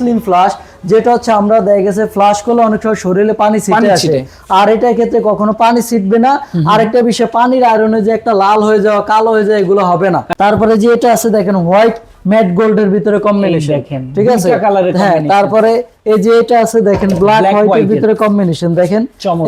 Slim flush যেটা হচ্ছে আমরা দেখা গেছে ফ্লাশ করলে অনেক সময় শরীরে পানি ছিটে আসে। আর এটা ক্ষেত্রে কখনো পানি ছিটবে না। আরেকটা বিষয় পানির আয়রনে যে একটা লাল হয়ে যাওয়া কালো হয়ে যায় এগুলো হবে না। তারপরে যে এটা আছে দেখেন হোয়াইট ম্যাট গোল্ডের ভিতরে কম্বিনেশন দেখেন, ঠিক আছে? হ্যাঁ তারপরে এই যে এটা আছে দেখেন ব্ল্যাক হোয়াইটের এর। ভিতরে কম্বিনেশন দেখেন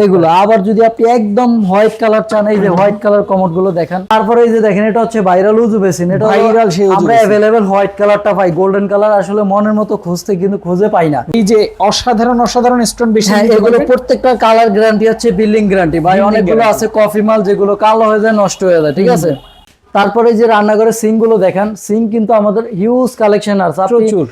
এগুলো। আবার যদি আপনি একদম হোয়াইট কালার চান এই যে হোয়াইট কালার কমোডগুলো দেখেন। তারপরে এই যে দেখেন এটা হচ্ছে ভাইরাল উজু বেসিন এটা Viral সেই আমরা। অ্যাভেলেবেল হোয়াইট কালারটা পাই গোল্ডেন কালার আসলে মনের মতো খুঁজতে কিন্তু খুঁজে পাই না। এই যে অসাধারণ অসাধারণ স্টোন বেশি হ্যাঁ এগুলো প্রত্যেকটা কালার গ্যারান্টি হচ্ছে বিল্ডিং গ্যারান্টি ভাই অনেকগুলো আছে কফি মাল যেগুলো কালো হয়ে যায় নষ্ট হয়ে যায় ঠিক আছে? তারপরে যে রান্নাঘরের সিঙ্কগুলো দেখেন, সিঙ্ক কিন্তু আমাদের হিউজ কালেকশন আছে। প্রচুর।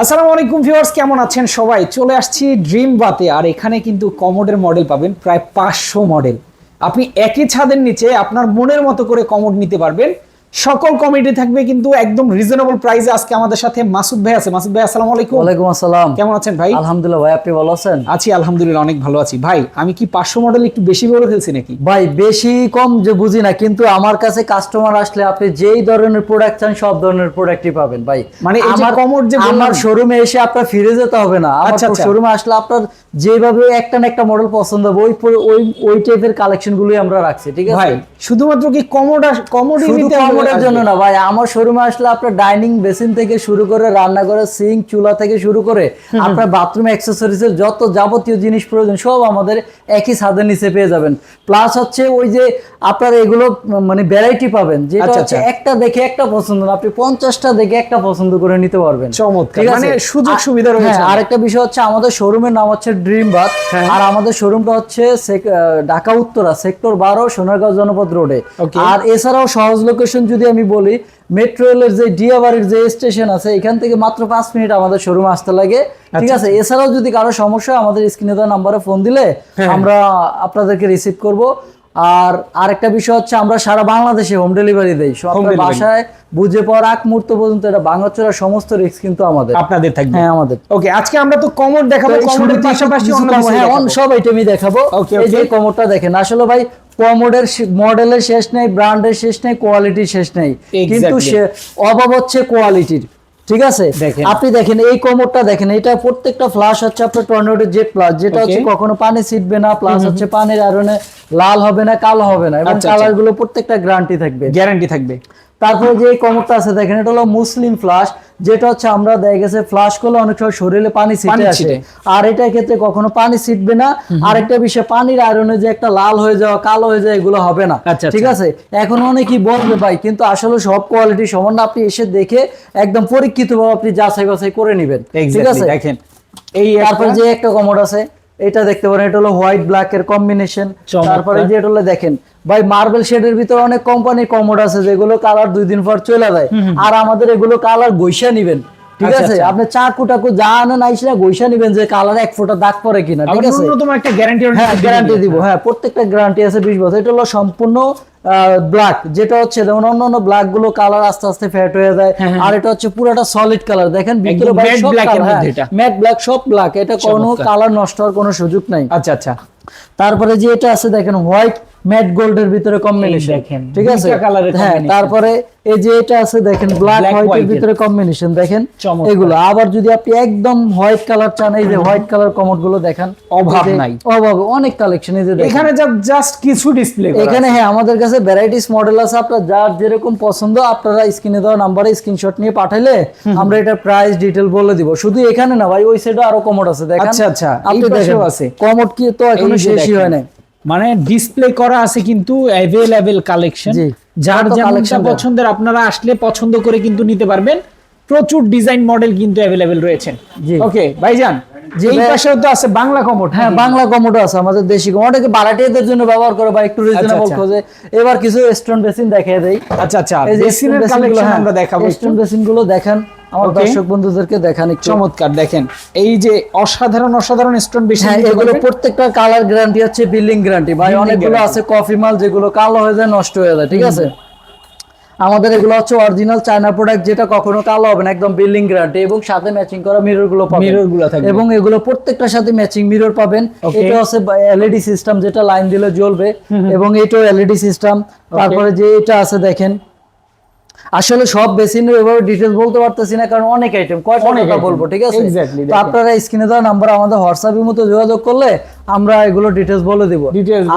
আসসালামু আলাইকুম ভিউয়ার্স কেমন আছেন সবাই? চলে আসছি ড্রিম বাতে আর এখানে কিন্তু কমোডের মডেল পাবেন, প্রায় পাঁচশো মডেল আপনি একই ছাদের নিচে আপনার মনের মতো করে কমোড নিতে পারবেন। সকল কমেডি থাকবে কিন্তু একদম রিজনেবল প্রাইসে আজকে আমাদের সাথে মাসুদ ভাই আছে। মাসুদ ভাই আসসালামু আলাইকুম। ওয়ালাইকুম আসসালাম। কেমন আছেন ভাই? আলহামদুলিল্লাহ ভাই আপনি ভালো আছেন? আছি আলহামদুলিল্লাহ অনেক ভালো আছি। ভাই আমি কি পাঁচশো মডেল একটু বেশি বলে ফেলছি নাকি? ভাই বেশি কম যে বুঝি না কিন্তু আমার কাছে কাস্টমার আসলে আপনি যেই ধরনের প্রোডাক্ট চান সব ধরনের প্রোডাক্টই পাবেন ভাই। মানে আমার commode যে আমার শোরুমে এসে আপনার ফিরে যেতে হবে না। আমার আচ্ছা, আচ্ছা। শোরুমে আসলে আপনার যেভাবে একটা না একটা মডেল পছন্দ হবে ওই ওই ওই টাইপের কালেকশন গুলোই আমরা রাখছি ঠিক আছে? ভাই শুধুমাত্র কি কমোড কমোডই শুধু নিতে হবে? আসবে? জন্য না ভাই আমার শোরুমে আসলে আপনার ডাইনিং বেসিন থেকে শুরু করে রান্নাঘরের সিঙ্ক চুলা থেকে শুরু করে আপনার বাথরুম অ্যাক্সেসরিজ এর যত যাবতীয় জিনিস প্রয়োজন সব আমাদের একই ছাদের নিচে পেয়ে যাবেন প্লাস হচ্ছে ওই যে আপনার এগুলো মানে ভ্যারাইটি পাবেন যেটা আচ্ছা, হচ্ছে আচ্ছা। একটা দেখে একটা পছন্দ না আপনি পঞ্চাশটা দেখে একটা পছন্দ করে নিতে পারবেন চমৎকার। মানে সুযোগ সুবিধা রয়েছে হ্যাঁ, আরেকটা বিষয় হচ্ছে আমাদের শোরুমের নাম হচ্ছে ড্রিম বাথ হ্যাঁ। আর আমাদের শোরুমটা হচ্ছে ঢাকা উত্তরা সেক্টর বারো সোনারগাঁও জনপদ রোডে আর এছাড়াও সহজ লোকেশন যদি আমি বলি মেট্রো রেলের যে ডিয়াবাড়ির যে স্টেশন আছে এখান থেকে মাত্র পাঁচ মিনিট আমাদের শোরুম আসতে লাগে। ঠিক আছে? এছাড়াও যদি কারও সমস্যা হয়, আমাদের স্ক্রিনে দেওয়া নাম্বারে ফোন দিলে হ্যাঁ। আমরা আপনাদেরকে রিসিভ করব। আর আরেকটা বিষয় হচ্ছে আমরা সারা বাংলাদেশে হোম ডেলিভারি দেই। বাসায় বুঝে পাওয়ার আগ মুহূর্ত পর্যন্ত এটা ভাঙাচোরা সমস্ত রিস্ক কিন্তু আমাদের। আপনাদের থাকবে। হ্যাঁ আমাদের। ওকে আজকে আমরা তো কমোড দেখাবো কমোডের পাশাপাশি হ্যাঁ, সব আইটেমই দেখাবো। এই যে. কমোডটা দেখেন আসলে ভাই কমোডের মডেলের শেষ নেই ব্র্যান্ডের শেষ নেই কোয়ালিটির শেষ নেই। কিন্তু সে- অভাব হচ্ছে কোয়ালিটির ঠিক আছে? আপনি দেখেন এই কোমরটা দেখেন এটা প্রত্যেকটা ফ্লাশ হচ্ছে আপনার টর্নেডো জেট প্লাস যেটা হচ্ছে কখনো পানি ছিটবে না প্লাস হচ্ছে পানির আয়রনে লাল হবে না কালো হবে না এবং আচ্ছা, আচ্ছা। কালারগুলো প্রত্যেকটা গ্যারান্টি থাকবে। গ্যারান্টি থাকবে। তারপরে যে কোমরটা আছে দেখেন এটা হলো মুসলিম ফ্লাশ যেটা হচ্ছে আমরা দেখা গেছে ফ্লাশ করলে অনেক সময় শরীরে পানি ছিটে আসে। আর এটার ক্ষেত্রে কখনো পানি ছিটবে না। আরেকটা বিষয় পানির আয়রনে যে একটা লাল হয়ে যাওয়া কালো হয়ে যায় এগুলো হবে না। আচ্ছা, ঠিক আছে? এখন অনেকেই বলবে ভাই কিন্তু আসলে সব কোয়ালিটি সমান না। আপনি এসে দেখে একদম পরীক্ষিত ভাবে আপনি যাচাই বাছাই করে নেবেন। ঠিক আছে? দেখেন। এই তারপরে যে একটা কমোড আছে। এটা দেখতে পারেন এটা হলো হোয়াইট ব্ল্যাক এর কম্বিনেশন তারপরে যে এটা হলো দেখেন ভাই মার্বেল শেডের ভিতরে অনেক কোম্পানির কমোড আছে যেগুলো কালার দুই দিন পর চলে যায়। আর আমাদের এগুলো কালার গৈসা নিবেন ঠিক আচ্ছা, আছে? আচ্ছা। আপনি চাকু টাকু যা আনেন আইসা গৈসা নিবেন যে কালার এক ফোঁটা দাগ পরে কিনা ঠিক আছে? ন্যূনতম একটা গ্যারান্টি হ্যাঁ গ্যারান্টি দিব। হ্যাঁ প্রত্যেকটা গ্যারান্টি আছে বিশ বছর। এটা হলো সম্পূর্ণ ব্ল্যাক যেটা হচ্ছে যেমন অন্য অন্য ব্ল্যাকগুলো কালার আস্তে আস্তে ফ্যাট হয়ে যায়। হ্যাঁ, হ্যাঁ। আর এটা হচ্ছে পুরোটা সলিড কালার দেখেন ভিতরে ম্যাট ব্ল্যাক সব ব্ল্যাক এটা। কোনো কালার নষ্ট হওয়ার কোনো সুযোগ নাই। আচ্ছা আচ্ছা। তারপরে যে এটা আছে দেখেন হোয়াইট ম্যাট গোল্ডের ভিতরে কম্বিনেশন দেখেন, ঠিক আছে? হ্যাঁ তারপরে এই যে এটা আছে দেখেন ব্ল্যাক হোয়াইটের। ভিতরে কম্বিনেশন দেখেন এগুলো। আবার যদি আপনি একদম হোয়াইট কালার চান এই যে হোয়াইট কালার কমোডগুলো দেখেন অভাব নাই। অভাব অনেক কালেকশন এই যে এখানে জাস্ট কিছু ডিসপ্লে এখানে হ্যাঁ আমাদের কাছে ভ্যারাইটিস মডেল আছে। আপনার যার যেরকম পছন্দ আপনারা স্ক্রিনে দেওয়া নাম্বারে স্ক্রিনশট নিয়ে পাঠাইলে আমরা এটা প্রাইস ডিটেল বলে দিব। শুধু এখানে না ভাই ওই সাইডে আরও কমোড আছে। দেখেন আচ্ছা, আচ্ছা, আপনি দেখেন আছে। কমোড কি তো এখনও শেষই। হয় নাই। মানে ডিসপ্লে করা আছে কিন্তু অ্যাভেলেবেল কালেকশন যার যেমনটা পছন্দের আপনারা আসলে পছন্দ করে কিন্তু নিতে পারবেন। প্রচুর ডিজাইন মডেল কিন্তু অ্যাভেলেবেল রয়েছে। ওকে ভাইজান এই পাশেও তো আছে বাংলা কমোড হ্যাঁ বাংলা কমোড আছে আমাদের দেশি কমোড। অনেকে বারাটিয়াদের জন্য ব্যবহার করে বা একটু রিজনেবল আচ্ছা। খোঁজে। এবার কিছু স্টোন বেসিন দেখিয়ে দেই। আচ্ছা আচ্ছা। বেসিনের কালেকশন আমরা দেখাবো স্টোন বেসিনগুলো দেখেন। আমার দর্শক বন্ধুদেরকে দেখান একটু। চমৎকার দেখেন। এই যে অসাধারণ অসাধারণ স্টোন বেশি হ্যাঁ এগুলো প্রত্যেকটা কালার গ্যারান্টি হচ্ছে বিল্ডিং গ্যারান্টি ভাই অনেকগুলো আছে কফি মাল যেগুলো কালো হয়ে যায় নষ্ট হয়ে যায় ঠিক আছে? আমাদের এগুলো হচ্ছে অরিজিনাল চায়না প্রোডাক্ট যেটা কখনো কালো হবে না একদম বিল্ডিং গ্যারান্টি এবং সাথে ম্যাচিং করা মিররগুলো পাবেন। Mirror গুলো থাকবে। এবং এগুলো প্রত্যেকটার সাথে ম্যাচিং মিরর পাবেন। এটা হচ্ছে এলইডি সিস্টেম যেটা লাইন দিলে জ্বলবে। এবং এটাও এলইডি সিস্টেম তারপরে যে এটা আছে দেখেন আসলে সব বেসিনের এভাবে ডিটেলস বলতে পারতেছি না কারণ অনেক আইটেম কয়টা কথা বলব ঠিক আছে? তো আপনারা স্ক্রিনে দেওয়া নাম্বার আমাদের হোয়াটসঅ্যাপের মতো যোগাযোগ করলে আমরা এগুলো ডিটেলস বলে দিব।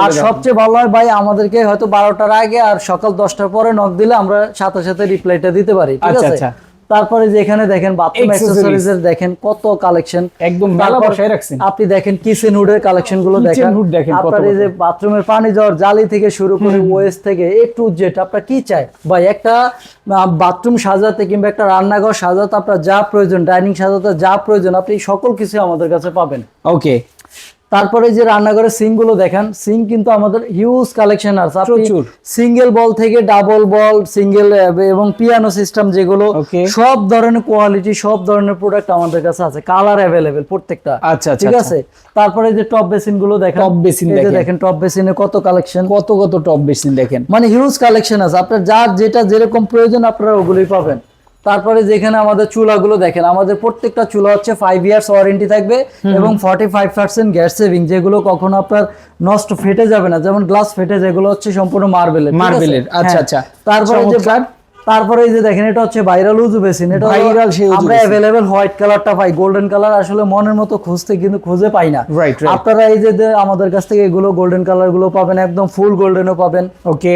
আর সবচেয়ে ভালো হয় ভাই আমাদেরকে হয়তো বারোটার আগে আর সকাল দশটার পরে নক দিলে আমরা সাথে সাথে রিপ্লাইটা দিতে পারি ঠিক আচ্ছা, আছে? আচ্ছা। তারপরে যে এখানে দেখেন বাথরুম। অ্যাক্সেসরিজ এর দেখেন কত কালেকশন একদম মেলা বসায় রাখছেন। আপনি দেখেন কিচেন হুডের কালেকশনগুলো দেখেন। দেখেন কত আপনার এই যে বাথরুমের পানি যাওয়ার জালি থেকে শুরু করে ওয়েস্ট থেকে এ টু জেড আপনার কি চাই ভাই একটা বাথরুম সাজাতে কিংবা একটা রান্নাঘর সাজাতে আপনার যা প্রয়োজন ডাইনিং সাজাতে যা প্রয়োজন আপনি সকল কিছু আমাদের কাছে পাবেন। ওকে তারপরে যে রান্নাঘরের সিঙ্কগুলো দেখেন সিঙ্ক কিন্তু আমাদের হিউজ কালেকশন আছে। প্রচুর। সিঙ্গেল বল থেকে ডাবল বল সিঙ্গেল এবং পিয়ানো সিস্টেম যেগুলো সব ধরনের কোয়ালিটি সব ধরনের প্রোডাক্ট আমাদের কাছে আছে কালার অ্যাভেলেবেল প্রত্যেকটা। আচ্ছা, আচ্ছা, ঠিক আচ্ছা। আছে? তারপরে যে টপ বেসিনগুলো দেখেন যে দেখেন। দেখেন টপ বেসিনে কত কালেকশন কত কত টপ বেসিন দেখেন। মানে হিউজ কালেকশন আছে। আপনার যার যেটা যেরকম প্রয়োজন আপনারা ওগুলোই পাবেন। তারপরে যেখানে আমাদের চুলাগুলো দেখেন আমাদের প্রত্যেকটা চুলা হচ্ছে ফাইভ ইয়ার্স ওয়ারেন্টি থাকবে এবং forty five percent gas saving যেগুলো কখনো আপনার নষ্ট ফেটে যাবে না যেমন গ্লাস ফেটে যেগুলো হচ্ছে সম্পূর্ণ মার্বেলের Marble-এর, আচ্ছা, আচ্ছা। তারপরে যে। তারপরে এই যে দেখেন এটা হচ্ছে ভাইরাল উজু বেসিন এটা Viral সেই আমরা। অ্যাভেলেবেল হোয়াইট কালারটা পাই গোল্ডেন কালার আসলে মনের মতো খুঁজতে কিন্তু খুঁজে পাই না. আপনারা এই যে যে আমাদের কাছ থেকে এগুলো গোল্ডেন কালারগুলো পাবেন একদম ফুল গোল্ডেনও পাবেন ওকে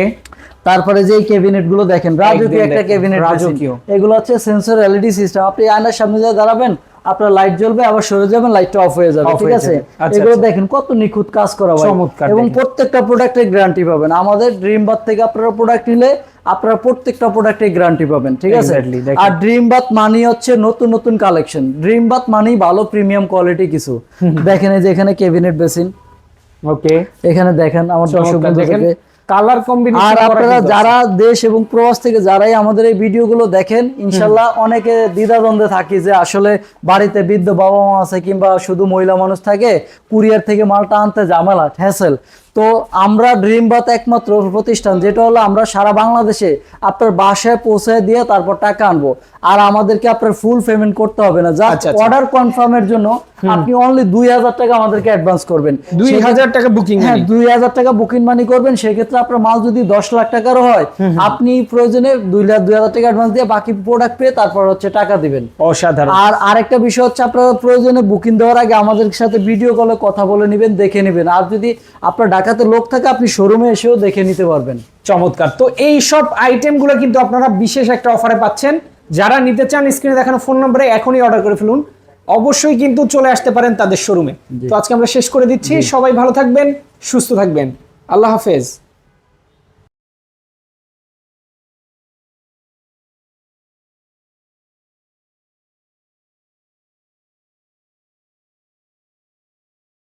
তারপরে যে ক্যাবিনেটগুলো দেখেন রাজকীয় একটা ক্যাবিনেট রাজকীয়। এগুলো হচ্ছে সেন্সর এলইডি সিস্টেম আপনি আয়নার সামনে যা দাঁড়াবেন আপনার লাইট জ্বলবে আবার সরে যাবেন লাইটটা অফ হয়ে যাবে ঠিক আছে? আচ্ছা, এগুলো আচ্ছা। দেখেন কত নিখুঁত কাজ করা হয়। এবং প্রত্যেকটা প্রোডাক্টের গ্যারান্টি পাবেন। আমাদের ড্রিম বাথ থেকে আপনারা প্রোডাক্ট নিলে আপনারা প্রত্যেকটা প্রোডাক্টের গ্যারান্টি পাবেন ঠিক আছে? আর ড্রিম বাথ মানি হচ্ছে নতুন নতুন কালেকশন ড্রিম বাথ মানি ভালো প্রিমিয়াম কোয়ালিটি কিছু। দেখেন এই যে এখানে ক্যাবিনেট বেসিন ওকে এখানে দেখেন আমার দর্শক দেখেন। কালার কম্বিনেশন আর আপনারা যারা দেশ এবং প্রবাস থেকে যারাই আমাদের এই ভিডিওগুলো দেখেন ইনশাল্লাহ অনেকে দ্বিধাদ্বন্দ্বে থাকি যে আসলে বাড়িতে বৃদ্ধ বাবা মা আছে কিংবা শুধু মহিলা মানুষ থাকে কুরিয়ার থেকে মালটা আনতে ঝামেলা হ্যাসেল তো আমরা ড্রিম বাত একমাত্র প্রতিষ্ঠান যেটা হলো আমরা সারা বাংলাদেশে আপনার বাসায় পৌঁছে দিয়ে তারপর টাকা আনব। আর আমাদেরকে আপনার ফুল পেমেন্ট করতে হবে না। আচ্ছা। অর্ডার কনফার্মের জন্য আপনি অনলি দুই হাজার টাকা আমাদেরকে অ্যাডভান্স করবেন। দুই হাজার টাকা বুকিং হ্যাঁ দুই হাজার টাকা বুকিং মানি করবেন সেক্ষেত্রে আপনার মাল যদি দশ লাখ টাকারও হয় আপনি প্রয়োজনে দুই লাখ দুই হাজার টাকা অ্যাডভান্স দিয়ে বাকি প্রোডাক্ট পেয়ে তারপর হচ্ছে টাকা দিবেন। অসাধারণ। আর আরেকটা বিষয় হচ্ছে আপনারা প্রয়োজনে বুকিং দেওয়ার আগে আমাদের সাথে ভিডিও কলে কথা বলে নেবেন দেখে নেবেন। আর যদি আপনার ঢাকাতে লোক থাকে আপনি শোরুমে এসেও দেখে নিতে পারবেন। চমৎকার। তো এই সব আইটেমগুলো কিন্তু আপনারা বিশেষ একটা অফারে পাচ্ছেন। যারা নিতে চান স্ক্রিনে দেখানো ফোন নম্বরে এখনই অর্ডার করে ফেলুন। অবশ্যই কিন্তু চলে আসতে পারেন তাদের শোরুমে তো আজকে আমরা শেষ করে দিচ্ছি। সবাই ভালো থাকবেন সুস্থ থাকবেন। আল্লাহ হাফেজ।